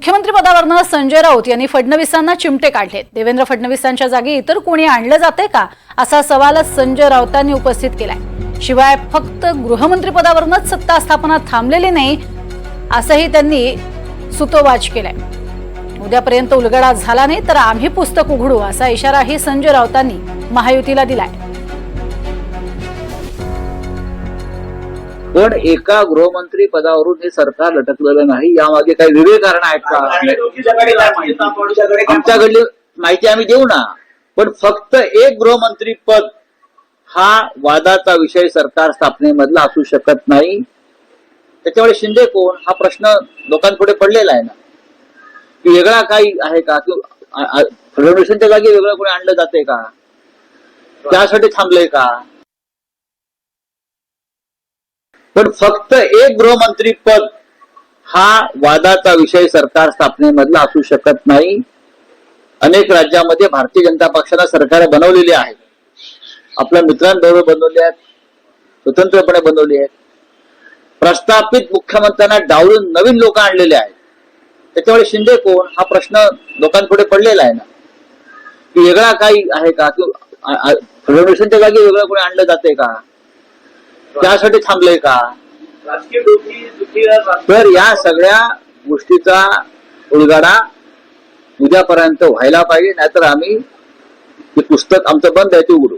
मुख्यमंत्रीपदावरनं संजय राऊत यांनी फडणवीसांना चिमटे काढले देवेंद्र फडणवीसांच्या जागी इतर कोणी आणलं जाते का? असा सवालच संजय राऊतांनी उपस्थित केलाय. शिवाय फक्त गृहमंत्रीपदावरूनच सत्ता स्थापना थांबलेली नाही असंही त्यांनी सुतोवाच केलाय. उद्यापर्यंत उलगडा झाला नाही तर आम्ही पुस्तक उघडू असा इशाराही संजय राऊतांनी महायुतीला दिलाय. पण एका गृहमंत्री पदावरून हे सरकार लटकलेलं नाही. यामागे काही वेगळे कारण आहेत का? आमच्याकडली माहिती आम्ही देऊ ना. पण फक्त एक गृहमंत्री पद हा वादाचा विषय सरकार स्थापनेमधला असू शकत नाही. त्याच्यामुळे शिंदे कोण? हा प्रश्न लोकांपुढे पडलेला आहे ना. की वेगळा काही आहे का? फडणवीसांच्या जागी वेगळं कोणी आणलं जाते का? त्यासाठी थांबलंय का? पण फक्त एक गृहमंत्री पद हा वादाचा विषय सरकार स्थापनेमधला असू शकत नाही. अनेक राज्यामध्ये भारतीय जनता पक्षाला सरकार बनवलेली आहेत. आपल्या मित्रांबरोबर बनवले आहेत. स्वतंत्रपणे बनवली आहेत. प्रस्थापित मुख्यमंत्र्यांना डावलून नवीन लोक आणलेले आहेत. त्याच्यामुळे शिंदे कोण? हा प्रश्न लोकांपुढे पडलेला आहे ना. की वेगळा काही आहे का? की फडणवीसांच्या जागी वेगळं कोणी आणलं जाते का? त्यासाठी थांबलंय का? तर या सगळ्या गोष्टीचा उलगडा उद्यापर्यंत व्हायला पाहिजे नाहीतर आम्ही ते पुस्तक आमचं बंद आहे ते उघडू.